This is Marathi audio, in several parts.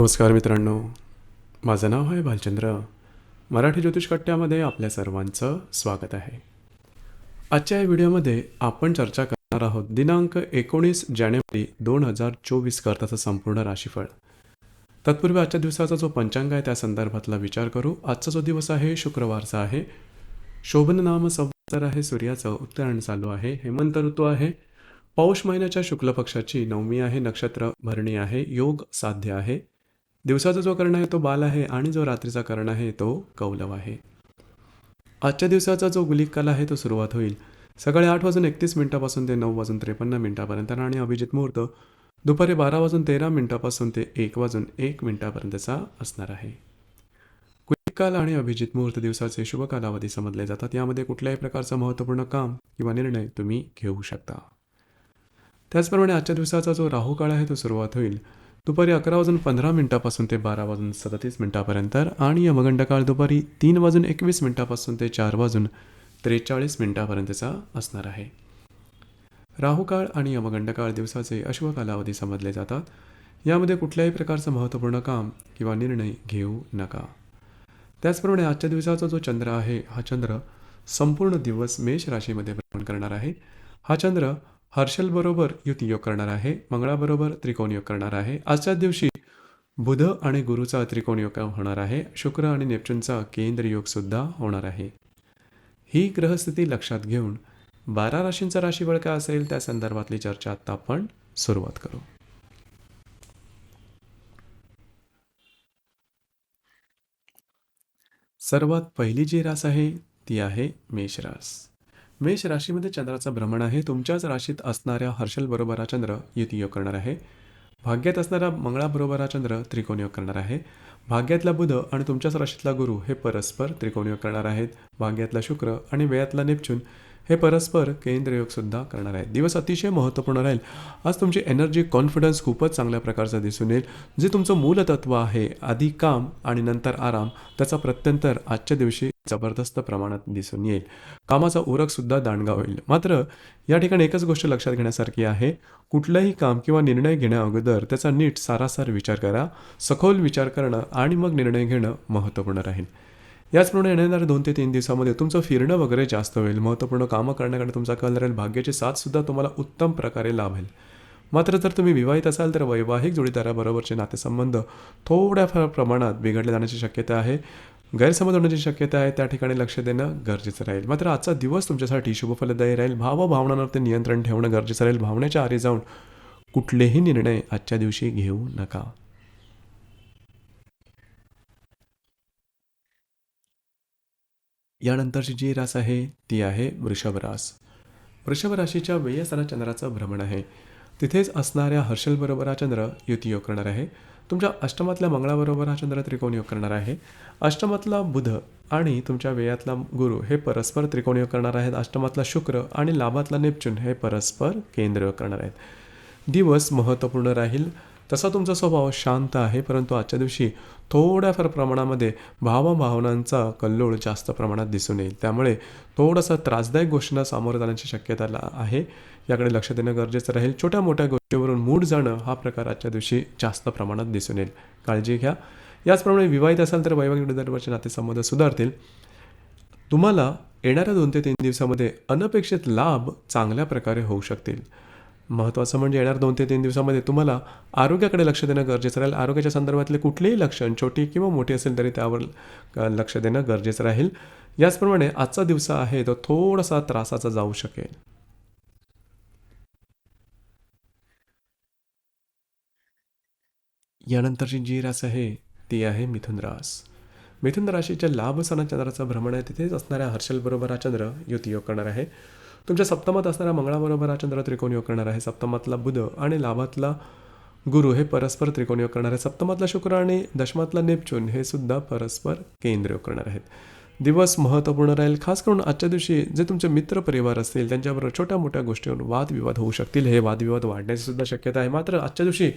नमस्कार मित्रांनो. माझं नाव आहे भालचंद्र मराठी ज्योतिष कट्ट्यामध्ये आपल्या सर्वांचं स्वागत आहे. आजच्या या व्हिडिओमध्ये आपण चर्चा करणार आहोत दिनांक एकोणीस जानेवारी दोन हजार चोवीस करताचं संपूर्ण राशीफळ. तत्पूर्वी आजच्या दिवसाचा जो पंचांग आहे त्या संदर्भातला विचार करू. आजचा जो दिवस आहे शुक्रवारचा आहे. शोभन नाम संवत्सर आहे सूर्याचं उत्तरायण चालू आहे हेमंत ऋतू आहे. पौष महिन्याच्या शुक्ल पक्षाची नवमी आहे नक्षत्र भरणी आहे योग साध्य आहे. दिवसाचा जो कर्ण आहे तो बाल आहे आणि जो रात्रीचा कर्ण आहे तो कौलव आहे. आजच्या दिवसाचा जो गुलिक काल आहे तो सुरुवात होईल. सकाळी आठ वाजून एकतीस मिनिटापासून ते नऊ वाजून त्रेपन्न मिनिटापर्यंत आणि अभिजित मुहूर्त दुपारी बारा वाजून तेरा मिनिटापासून ते एक वाजून एक मिनिटापर्यंतचा असणार आहे. गुलिक काल आणि अभिजित मुहूर्त दिवसाचे शुभ कालावधी समजले जातात. यामध्ये कुठल्याही प्रकारचं महत्त्वपूर्ण काम किंवा निर्णय तुम्ही घेऊ शकता. त्याचप्रमाणे आजच्या दिवसाचा जो राहू काळ आहे तो सुरुवात होईल. दुपारी अकरा वाजून पंधरा मिनिटापासून ते बारा वाजून सदतीस मिनिटापर्यंत आणि यमगंडकाळ दुपारी तीन वाजून एकवीस मिनिटापासून ते चार वाजून त्रेचाळीस मिनिटापर्यंतचा असणार आहे. राहुकाळ आणि यमगंडकाळ दिवसाचे अश्व कालावधी समजले जातात. यामध्ये कुठल्याही प्रकारचं महत्त्वपूर्ण काम किंवा निर्णय घेऊ नका. त्याचप्रमाणे आजच्या दिवसाचा जो चंद्र आहे हा चंद्र संपूर्ण दिवस मेष राशीमध्ये भ्रमण करणार आहे. हा चंद्र हर्षलबरोबर युती योग करणार आहे मंगळाबरोबर त्रिकोण योग करणार आहे. आजच्या दिवशी बुध आणि गुरुचा त्रिकोण योग होणार आहे शुक्र आणि नेपच्यूनचा केंद्र योग सुद्धा होणार आहे. ही ग्रहस्थिती लक्षात घेऊन बारा राशींचा राशीफळ काय असेल त्या संदर्भातली चर्चा आता आपण सुरुवात करू. सर्वात पहिली जी रास आहे ती आहे मेषरास मेष राशीमध्ये चंद्राचं भ्रमण आहे. तुमच्याच राशीत असणाऱ्या हर्षल बरोबर हा चंद्र युती योग करणार आहे. भाग्यात असणारा मंगळाबरोबर हा चंद्र त्रिकोण योग करणार आहे. भाग्यातला बुध आणि तुमच्याच राशीतला गुरु हे परस्पर त्रिकोण योग करणार आहेत. भाग्यातला शुक्र आणि वेळातला नेपच्यून हे परस्पर केंद्रयोगसुद्धा करणार आहेत. दिवस अतिशय महत्त्वपूर्ण राहील. आज तुमची एनर्जी कॉन्फिडन्स खूपच चांगल्या प्रकारचं दिसून येईल. जे तुमचं मूलतत्व आहे आधी काम आणि नंतर आराम त्याचा प्रत्यंतर आजच्या दिवशी जबरदस्त प्रमाणात दिसून येईल. कामाचा उरकसुद्धा दांडगा होईल. मात्र या ठिकाणी एकच गोष्ट लक्षात घेण्यासारखी आहे. कुठलंही काम किंवा निर्णय घेण्या अगोदर त्याचा नीट सारासार विचार करा. सखोल विचार करणं आणि मग निर्णय घेणं महत्त्वपूर्ण राहील. याचप्रमाणे येणाऱ्या दोन ते तीन दिवसामध्ये तुमचं फिरणं वगैरे जास्त होईल. महत्त्वपूर्ण कामं करण्याकडे तुमचा कल राहील भाग्याची साथसुद्धा तुम्हाला उत्तम प्रकारे लाभेल. मात्र जर तुम्ही विवाहित असाल तर वैवाहिक जोडीदाराबरोबरचे नातेसंबंध थोड्याफार प्रमाणात बिघडले जाण्याची शक्यता आहे. गैरसमज होण्याची शक्यता आहे. त्या ठिकाणी लक्ष देणं गरजेचं राहील. मात्र आजचा दिवस तुमच्यासाठी शुभफलदायी राहील. भावभावनांवरती नियंत्रण ठेवणं गरजेचं राहील. भावनेच्या आरी जाऊन कुठलेही निर्णय आजच्या दिवशी घेऊ नका. यानंतरची जी रास आहे ती आहे वृषभ रास. वृषभ राशीच्या वेय चंद्राचं भ्रमण आहे. तिथेच असणाऱ्या हर्षलबरोबर हा चंद्र युती योग करणार आहे. तुमच्या अष्टमातल्या मंगळाबरोबर हा चंद्र त्रिकोण योग करणार आहे. अष्टमातला बुध आणि तुमच्या वेयातला गुरु हे परस्पर त्रिकोण योग करणार आहेत. अष्टमातला शुक्र आणि लाभातला नेपच्यून हे परस्पर केंद्र योग करणार आहेत. दिवस महत्त्वपूर्ण राहील. तसा तुमचा स्वभाव शांत आहे परंतु आजच्या दिवशी थोड्याफार प्रमाणामध्ये भावभावनांचा कल्लोळ जास्त प्रमाणात दिसून येईल. त्यामुळे थोडासा त्रासदायक गोष्टींना सामोरं जाण्याची शक्यता आहे. याकडे लक्ष देणं गरजेचं राहील. छोट्या मोठ्या गोष्टीवरून मूड जाणं हा प्रकार आजच्या दिवशी जास्त प्रमाणात दिसून येईल. काळजी घ्या. याचप्रमाणे विवाहित असाल तर वैवाहिक निर्धारवरचे नातेसंबंध सुधारतील. तुम्हाला येणाऱ्या दोन ते तीन दिवसामध्ये अनपेक्षित लाभ चांगल्या प्रकारे होऊ शकतील. महत्त्वाचं म्हणजे येणार दोन ते तीन दिवसामध्ये तुम्हाला आरोग्याकडे लक्ष देणं गरजेचं राहील. आरोग्याच्या संदर्भातले कुठलेही लक्षण छोटी किंवा मोठी असेल तरी त्यावर लक्ष देणं गरजेचं राहील. याचप्रमाणे आजचा दिवस आहे तो थोडासा त्रासाचा जाऊ शकेल. यानंतरची जी रास आहे ती आहे मिथुन रास. मिथुन राशीच्या लाभ सणा चंद्राचा भ्रमण आहे तिथेच असणाऱ्या हर्षलबरोबर हा चंद्र युती योग करणार आहे. तुमच्या सप्तमात असणाऱ्या मंगळाबरोबर हा चंद्र त्रिकोण योग करणार आहे. सप्तमातला बुध आणि लाभातला गुरु हे परस्पर त्रिकोण योग करणार आहे सप्तमातला शुक्र आणि दशमातला नेपच्यून हे सुद्धा परस्पर केंद्र योग करणार आहेत. दिवस महत्त्वपूर्ण राहील खास करून आजच्या दिवशी जे तुमचे मित्र परिवार असतील त्यांच्याबरोबर छोट्या मोठ्या गोष्टीवर वादविवाद होऊ शकतील. हे वादविवाद वाढण्याची सुद्धा शक्यता आहे. मात्र आजच्या दिवशी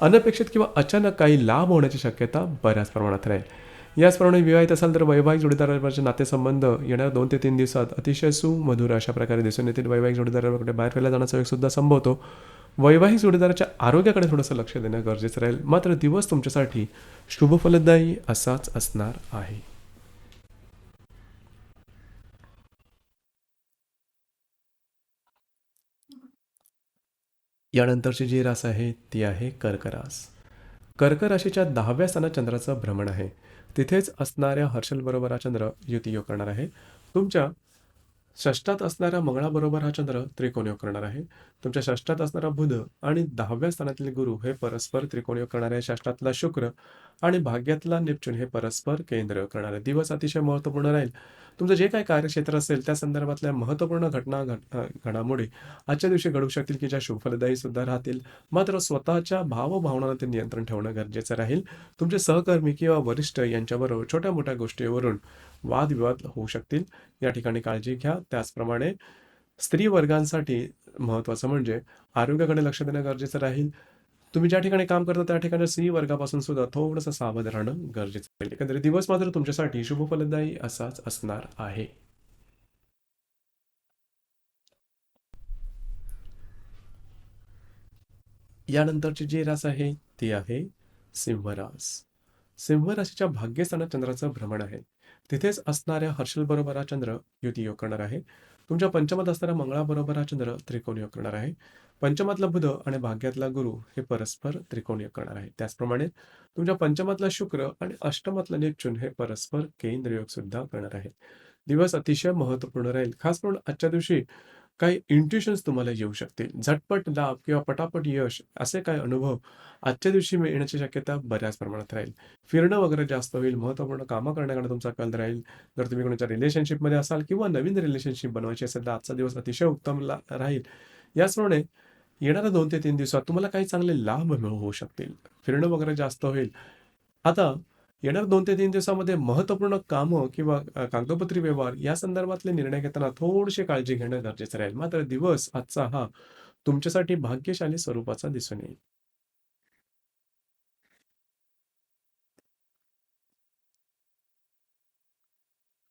अनपेक्षित किंवा अचानक काही लाभ होण्याची शक्यता बऱ्याच प्रमाणात राहील. याचप्रमाणे विवाहित असाल तर वैवाहिक जोडीदाराचे नातेसंबंध येणाऱ्या दोन ते तीन दिवसात अतिशय सुमधुर अशा प्रकारे दिसून येतील. वैवाहिक जोडीदाराकडे बाहेर फिरला जाण्याचा वेगसुद्धा संभवतो. वैवाहिक जोडीदाराच्या आरोग्याकडे थोडंसं लक्ष देणं गरजेचं राहील. मात्र दिवस तुमच्यासाठी शुभफलदायी असाच असणार आहे. यानंतरची जी रास आहे ती आहे कर्करास. कर्क राशीच्या दहाव्या स्थानात चंद्राचं भ्रमण आहे. तिथेच असणाऱ्या हर्षलबरोबर हा चंद्र युती योग करणार आहे. तुमच्या षष्टात असणाऱ्या मंगळाबरोबर हा चंद्र त्रिकोण योग करणार आहे. तुमच्या षष्टात असणारा बुध आणि दहाव्या स्थानातील गुरु हे परस्पर त्रिकोण योग करणार आहे. षष्टातला शुक्र आणि भाग्यातला नेपच्यून हे परस्पर केंद्र करणार आहे. दिवस अतिशय महत्त्वपूर्ण राहील. तुमचं जे काही कार्यक्षेत्र असेल त्या संदर्भातल्या महत्त्वपूर्ण घटना घडामोडी आजच्या दिवशी घडू शकतील की ज्या शुभफलदायी सुद्धा राहतील. मात्र स्वतःच्या भावभावनांना ते नियंत्रण ठेवणं गरजेचं राहील. तुमचे सहकर्मी किंवा वरिष्ठ यांच्याबरोबर छोट्या मोठ्या गोष्टीवरून वादविवाद होऊ शकतील. या ठिकाणी काळजी घ्या. त्याचप्रमाणे स्त्री वर्गांसाठी महत्त्वाचं म्हणजे आरोग्याकडे लक्ष देणं गरजेचं राहील. तुम्ही ज्या ठिकाणी काम करता त्या ठिकाणी स्त्री वर्गापासून सुद्धा थोडंसं सावध राहणं गरजेचं आहे. एकंदरीत दिवस मात्र तुमच्यासाठी शुभफलदायी असाच असणार आहे. यानंतरची जी रास आहे ती आहे सिंहरास. सिंहराशीच्या भाग्यस्थानात चंद्राचं भ्रमण आहे. तिथेच असणाऱ्या हर्षलबरोबर हा चंद्र युती योग करणार आहे. तुमच्या पंचमात असणाऱ्या मंगळाबरोबर हा चंद्र त्रिकोण योग करणार आहे. पंचमातला बुध आणि भाग्यातला गुरु हे परस्पर त्रिकोणीय करणार आहे. त्याचप्रमाणे तुमच्या पंचमातला शुक्र आणि अष्टमातला नेपच्यून हे परस्पर केंद्र योग सुद्धा करणार आहे दिवस अतिशय महत्त्वपूर्ण राहील. खास करून आजच्या दिवशी काही इंट्युशन्स तुम्हाला येऊ शकतील. झटपट लाभ किंवा पटापट यश असे काही अनुभव आजच्या दिवशी मिळण्याची शक्यता बऱ्याच प्रमाणात राहील. फिरणं वगैरे जास्त होईल. महत्त्वपूर्ण कामं करण्याकडे तुमचा कल राहील. जर तुम्ही कोणाच्या रिलेशनशिपमध्ये असाल किंवा नवीन रिलेशनशिप बनवायची असेल तर आजचा दिवस अतिशय उत्तम राहील. याचप्रमाणे येणाऱ्या दोन ते तीन दिवसात तुम्हाला काही चांगले लाभ मिळू होऊ शकतील. फिरणं वगैरे जास्त होईल. आता येणाऱ्या दोन ते तीन दिवसामध्ये महत्त्वपूर्ण कामं किंवा कागदपत्री कागदोपत्री व्यवहार या संदर्भातले निर्णय घेताना थोडीशी काळजी घेणं गरजेचं राहील. मात्र दिवस आजचा हा तुमच्यासाठी भाग्यशाली स्वरूपाचा दिसून येईल.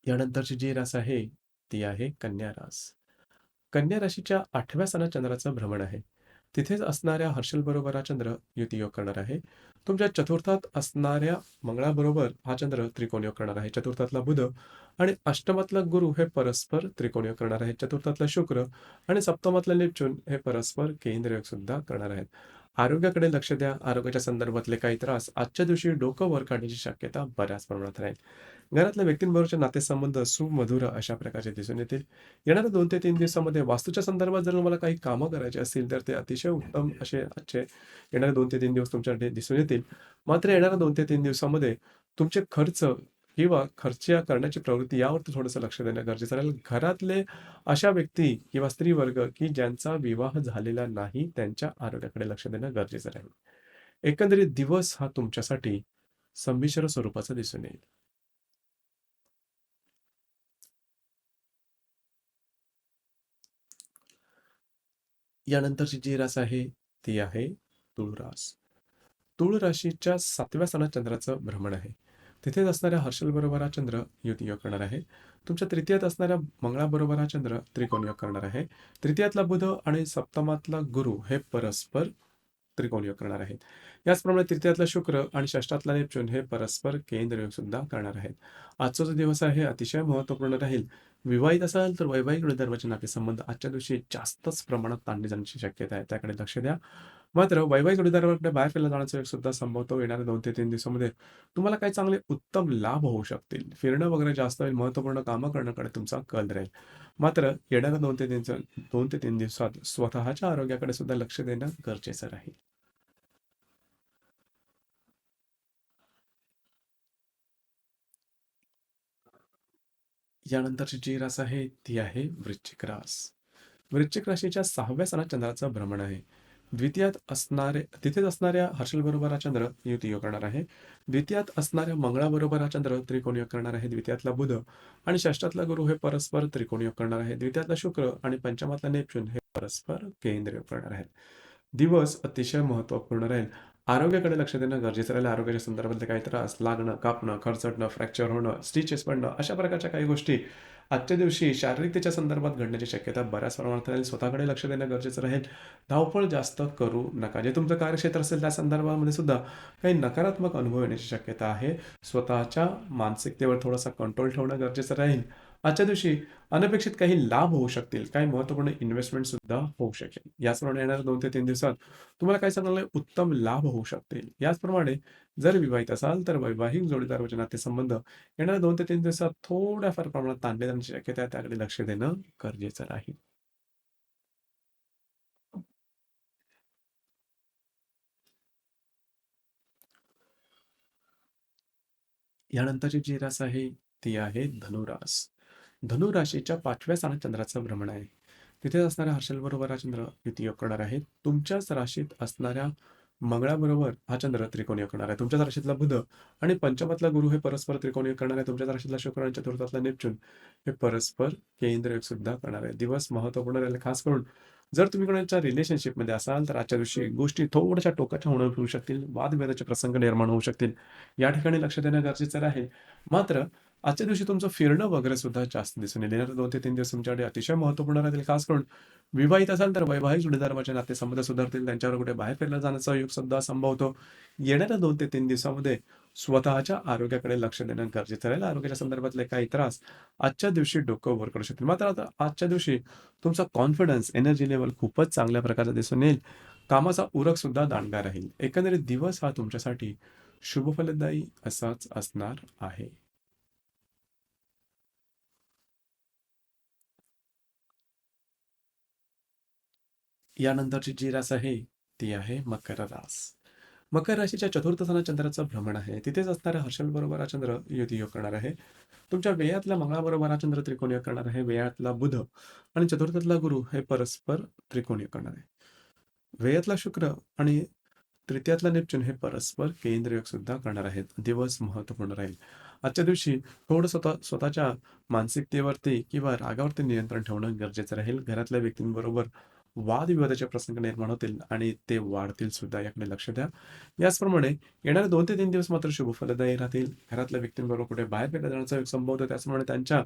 यानंतरची जी रास आहे ती आहे कन्या रास. कन्या राशीच्या आठव्या सणा चंद्राचं भ्रमण आहे. तिथेच असणाऱ्या हर्षलबरोबर हा चंद्र युती योग करणार आहे. तुमच्या चतुर्थात असणाऱ्या मंगळाबरोबर हा चंद्र त्रिकोण योग करणार आहे. चतुर्थातला बुध आणि अष्टमातला गुरु हे परस्पर त्रिकोण योग करणार आहे चतुर्थातला शुक्र आणि सप्तमातला नेपच्यून हे परस्पर केंद्र योग सुद्धा करणार आहेत. आरोग्याकडे लक्ष द्या. आरोग्याच्या संदर्भातले काही त्रास आजच्या दिवशी डोकं वर काढण्याची शक्यता बऱ्याच प्रमाणात राहील घरातल्या व्यक्तींबरोबरचे नातेसंबंध सुमधुर अशा प्रकारचे दिसून येतील. येणाऱ्या दोन ते तीन दिवसामध्ये वास्तूच्या संदर्भात जर मला काही कामं करायची असतील तर ते अतिशय उत्तम असे आजचे येणारे दोन ते तीन दिवस तुमच्याकडे दिसून येतील. मात्र येणाऱ्या दोन ते तीन दिवसामध्ये तुमचे खर्च किंवा खर्च करण्याची प्रवृत्ती यावरती थोडंसं लक्ष देणं गरजेचं राहील घरातले अशा व्यक्ती किंवा स्त्री वर्ग की ज्यांचा विवाह झालेला नाही त्यांच्या आरोग्याकडे लक्ष देणं गरजेचं राहील एकंदरीत दिवस हा तुमच्यासाठी संमिश्र स्वरूपाचा दिसून येईल. यानंतरची जी रास आहे ती आहे तुळ रास तुळ राशीच्या सातव्या स्थानात चंद्राचं भ्रमण आहे. तिथेच असणाऱ्या हर्षलबरोबर हा चंद्र युती योग करणार आहे. तुमच्या तृतीयात असणाऱ्या मंगळाबरोबर हा चंद्र त्रिकोण योग करणार आहे. तृतीयातला बुध आणि सप्तमातला गुरु हे परस्पर त्रिकोण योग करणार आहेत. याचप्रमाणे तृतीयातला शुक्र आणि षष्टातला नेपच्यून हे परस्पर केंद्र योग सुद्धा करणार आहेत. आजचा जो दिवस आहे अतिशय महत्त्वपूर्ण राहील. विवाहित असाल तर वैवाहिक गुणधर्माचे नातेसंबंध आजच्या दिवशी जास्तच प्रमाणात ताणले जाण्याची शक्यता आहे. त्याकडे लक्ष द्या. मात्र वैवाहिक जोडीदाराकडे बाहेर फिरला जाण्याचा योग सुद्धा संभवतो येणाऱ्या दोन ते तीन दिवसामध्ये तुम्हाला काही चांगले उत्तम लाभ होऊ शकतील. फिरणं वगैरे जास्त होईल महत्त्वपूर्ण कामं करण्याकडे तुमचा कल राहील. मात्र येणाऱ्या दोन ते तीन दोन ते तीन दिवसात स्वतःच्या आरोग्याकडे सुद्धा लक्ष देणं गरजेचं राहील. यानंतरची जी रास आहे ती आहे वृश्चिक रास. वृश्चिक राशीच्या सहाव्या सणात चंद्राचं भ्रमण आहे. द्वितीयात असणारे तिथेच असणाऱ्या हर्षलबरोबर हा चंद्र युती योग करणार आहे. द्वितीयात असणाऱ्या मंगळाबरोबर हा चंद्र त्रिकोण योग करणार आहे. द्वितीयातला बुध आणि षष्टातला गुरु हे परस्पर त्रिकोण योग करणार आहे. द्वितीयातला शुक्र आणि पंचमातला नेपच्यून हे परस्पर केंद्र योग करणार आहेत. दिवस अतिशय महत्त्वपूर्ण राहील. आरोग्याकडे लक्ष देणं गरजेचं राहील. आरोग्याच्या संदर्भातले काही त्रास लागणं कापणं खरचटणं फ्रॅक्चर होणं स्टिचेस पडणं अशा प्रकारच्या काही गोष्टी आजच्या दिवशी शारीरिकतेच्या संदर्भात घडण्याची शक्यता बऱ्याच प्रमाणात राहील. स्वतःकडे लक्ष देणं गरजेचं राहील. धावपळ जास्त करू नका. जे तुमचं कार्यक्षेत्र असेल त्या संदर्भामध्ये सुद्धा काही नकारात्मक अनुभव येण्याची शक्यता आहे. स्वतःच्या मानसिकतेवर थोडासा कंट्रोल ठेवणं गरजेचं राहील. आजच्या दिवशी अनपेक्षित काही लाभ होऊ शकतील. काही महत्त्वपूर्ण इन्व्हेस्टमेंट सुद्धा होऊ शकेल. याचप्रमाणे येणाऱ्या दोन ते तीन दिवसात तुम्हाला काही चांगले उत्तम लाभ होऊ शकतील. याचप्रमाणे जर विवाहित असाल तर वैवाहिक जोडीदार वचनात संबंध येणाऱ्या दोन ते तीन दिवसात थोड्याफार प्रमाणात ताणले जाण्याची शक्यता त्याकडे लक्ष देणं गरजेचं राहील. यानंतरची जी रास आहे ती आहे धनुरास. धनुराशीच्या पाचव्या स्थानात चंद्राचं भ्रमण आहे. तिथे असणाऱ्या हर्षलबरोबर हा चंद्र युती योग करणार आहे तुमच्याच राशीत असणाऱ्या मंगळाबरोबर हा चंद्र त्रिकोणी योग करणार आहे. तुमच्याच राशीतला बुध आणि पंचमातला गुरु हे परस्पर त्रिकोण योग करणार आहे. तुमच्याच राशीतला शुक्र आणि चतुर्थातला नेपच्यून हे परस्पर केंद्र योग सुद्धा करणार आहे. दिवस महत्त्वपूर्ण राहील. खास करून जर तुम्ही कोणाच्या रिलेशनशिपमध्ये असाल तर आजच्या दिवशी गोष्टी थोड्याशा टोकाच्या होणं होऊ शकतील. वादविवादाचे प्रसंग निर्माण होऊ शकतील. या ठिकाणी लक्ष देणं गरजेचं आहे. मात्र आजच्या दिवशी तुमचं फिरणं वगैरे सुद्धा जास्त दिसून येईल. येणारे दोन ते तीन दिवस तुमच्याकडे अतिशय महत्त्वपूर्ण राहतील. खास करून विवाहित असाल तर वैवाहिक जोडीदाराचे म्हणजे नातेसंबंध सुधारतील त्यांच्यावर कुठे बाहेर फिरला जाण्याचा योग सुद्धा संभवतो येणाऱ्या दोन ते तीन दिवसामध्ये स्वतःच्या आरोग्याकडे लक्ष देणं गरजेचं राहील. आरोग्याच्या संदर्भातले काही त्रास आजच्या दिवशी डोकं वर करू शकतील. मात्र आता आजच्या दिवशी तुमचा कॉन्फिडन्स एनर्जी लेवल खूपच चांगल्या प्रकारचा दिसून येईल. कामाचा उरक सुद्धा दांडगा राहील. एकंदरीत दिवस हा तुमच्यासाठी शुभफलदायी असाच असणार आहे. यानंतरची जी रास आहे ती आहे मकर रास. मकर राशीच्या चतुर्थ स्थानात चंद्राचं भ्रमण आहे. तिथेच असणाऱ्या हर्षल बरोबर हा चंद्र युती योग करणार आहे. तुमच्या वेयातल्या मंगळाबरोबर हा चंद्र त्रिकोण योग करणार आहे. वेयातला बुध आणि चतुर्थातला गुरु हे परस्पर त्रिकोण योग करणार आहे. वेयातला शुक्र आणि तृतीयातला नेपच्यून हे परस्पर केंद्र योग सुद्धा करणार आहेत. दिवस महत्त्वपूर्ण राहील. आजच्या दिवशी थोडं स्वतः स्वतःच्या मानसिकतेवरती किंवा रागावरती नियंत्रण ठेवणं गरजेचं राहील. घरातल्या व्यक्तींबरोबर वादविवादाचे प्रसंग निर्माण होतील आणि ते वाढतील सुद्धा याकडे लक्ष द्या. याचप्रमाणे येणारे दोन ते तीन दिवस मात्र शुभफलदायी राहतील. घरातल्या व्यक्तींबरोबर कुठे बाहेर फिरला जाण्याचा एक संभव होतो त्याचप्रमाणे त्यांच्या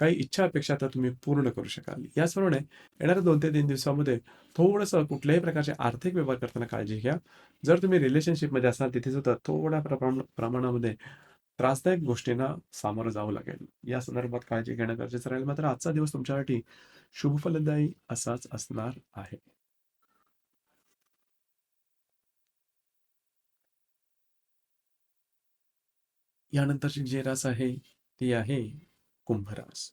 काही इच्छा अपेक्षा तर तुम्ही पूर्ण करू शकाल. याचप्रमाणे येणाऱ्या दोन ते तीन दिवसामध्ये थोडंसं कुठल्याही प्रकारचे आर्थिक व्यवहार करताना काळजी घ्या. जर तुम्ही रिलेशनशिपमध्ये असाल तिथे सुद्धा थोड्या प्रमाण प्रमाणामध्ये त्रासदायक गोष्टींना सामोरं जावं लागेल. या संदर्भात काळजी घेणं गरजेचं राहील. मात्र आजचा दिवस तुमच्यासाठी शुभफलदायी असाच असणार आहे. यानंतरची जी रास आहे ती आहे कुंभरास.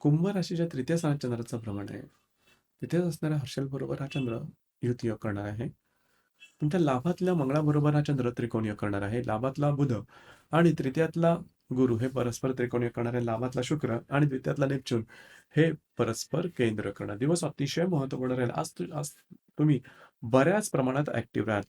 कुंभ राशीच्या तृतीय स्थानात चंद्राचं भ्रमण आहे. तिथेच असणाऱ्या हर्षल बरोबर हा चंद्र युती करणार आहे. तुमच्या लाभातल्या मंगळाबरोबर हा चंद्र त्रिकोणीय करणार आहे. लाभातला बुध आणि तृतीयातला गुरु हे परस्पर त्रिकोणीय योग करणारे लाभातला शुक्र आणि द्वितीयातला नेपच्यून हे परस्पर केंद्र करणार. दिवस अतिशय महत्त्वपूर्ण राहील. आज तु- आज तुम्ही बऱ्याच प्रमाणात ऍक्टिव्ह राहाल.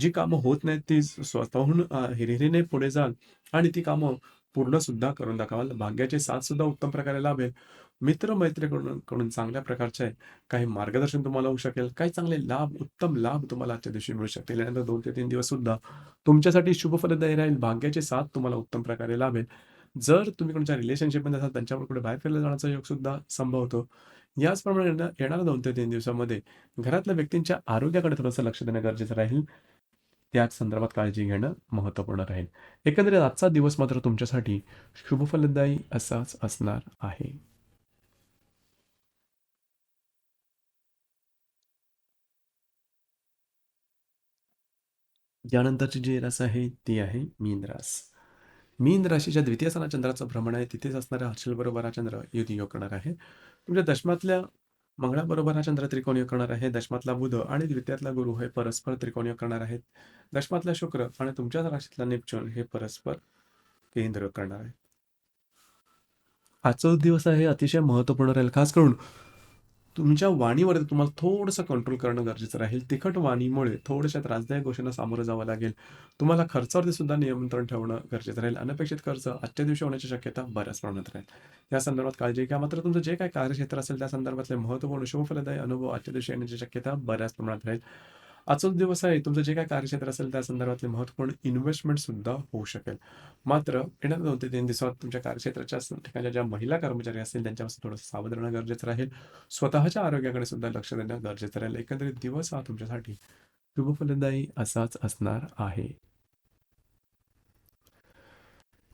जी कामं होत नाहीत ती स्वतःहून अ, हिरिरीने पुढे जाल आणि ती कामं पूर्ण सुद्धा करून दाखवाल भाग्याचे साथ सुद्धा उत्तम प्रकारे लाभेल. मित्र मैत्रीकडून कडून चांगल्या प्रकारचे काही मार्गदर्शन तुम्हाला होऊ शकेल. काही चांगले लाभ उत्तम लाभ तुम्हाला आजच्या दिवशी मिळू शकतील. यानंतर दोन ते तीन दिवस सुद्धा तुमच्यासाठी शुभफलदायी राहील. भाग्याचे साथ तुम्हाला उत्तम प्रकारे लाभेल. जर तुम्ही कोणत्या रिलेशनशिपमध्ये असाल त्यांच्यावर कुठे बाहेर फिरला जाण्याचा योग सुद्धा संभव होतो. याचप्रमाणे येणाऱ्या दोन ते तीन दिवसामध्ये घरातल्या व्यक्तींच्या आरोग्याकडे थोडंसं लक्ष देणं गरजेचं राहील. त्याच संदर्भात काळजी घेणं महत्त्वपूर्ण राहील. एकंदरीत आजचा दिवस मात्र तुमच्यासाठी शुभफलदायी असाच असणार आहे. यानंतरची जी रास आहे ती आहे मीन रास. मीन राशीच्या द्वितीय स्थानात चंद्राचं भ्रमण आहे. तिथेच असणाऱ्या हर्षल बरोबर हा चंद्र युती योग करणार आहे. तुमच्या दशमातल्या मंगळाबरोबर हा चंद्र त्रिकोणीय करणार आहे दशमातला बुध आणि द्वितीयातला गुरु हे परस्पर त्रिकोणीय करणार आहेत. दशमातला शुक्र आणि तुमच्या राशीतला नेपच्यून हे परस्पर केंद्र करणार आहे आजचा दिवस आहे अतिशय महत्त्वपूर्ण राहील. खास करून तुमच्या वाणीवर तुम्हाला थोडंसं कंट्रोल करणं गरजेचं राहील. तिखट वाणीमुळे थोड्याशा त्रासदायक गोष्टींना सामोरं जावं लागेल. तुम्हाला खर्चावरती सुद्धा नियंत्रण ठेवणं गरजेचं राहील. अनपेक्षित खर्च आजच्या दिवशी होण्याची शक्यता बऱ्याच प्रमाणात राहील. या संदर्भात काळजी घ्या. मात्र तुमचं जे काही कार्यक्षेत्र असेल त्या संदर्भातले महत्त्वपूर्ण शुभफलदायी अनुभव आजच्या दिवशी येण्याची शक्यता बऱ्याच प्रमाणात राहील. आजचाच दिवस आहे तुमचं जे काय कार्यक्षेत्र असेल त्या संदर्भातले महत्त्वपूर्ण इन्व्हेस्टमेंट सुद्धा होऊ शकेल. मात्र येणाऱ्या दोन ते तीन दिवसात तुमच्या कार्यक्षेत्राच्या ठिकाणच्या ज्या महिला कर्मचारी असतील त्यांच्यापासून थोडंसं सावध राहणं गरजेचं राहील. स्वतःच्या आरोग्याकडे सुद्धा लक्ष देणं गरजेचं राहील. एकंदरीत दिवस हा तुमच्यासाठी शुभफलदायी असाच असणार आहे.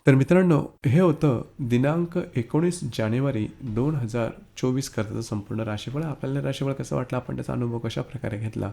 तर मित्रांनो हे होतं दिनांक एकोणीस जानेवारी दोन हजार चोवीस करताचं संपूर्ण राशीफळ. आपल्याला राशीफळ कसं वाटलं? आपण त्याचा अनुभव कशा प्रकारे घेतला?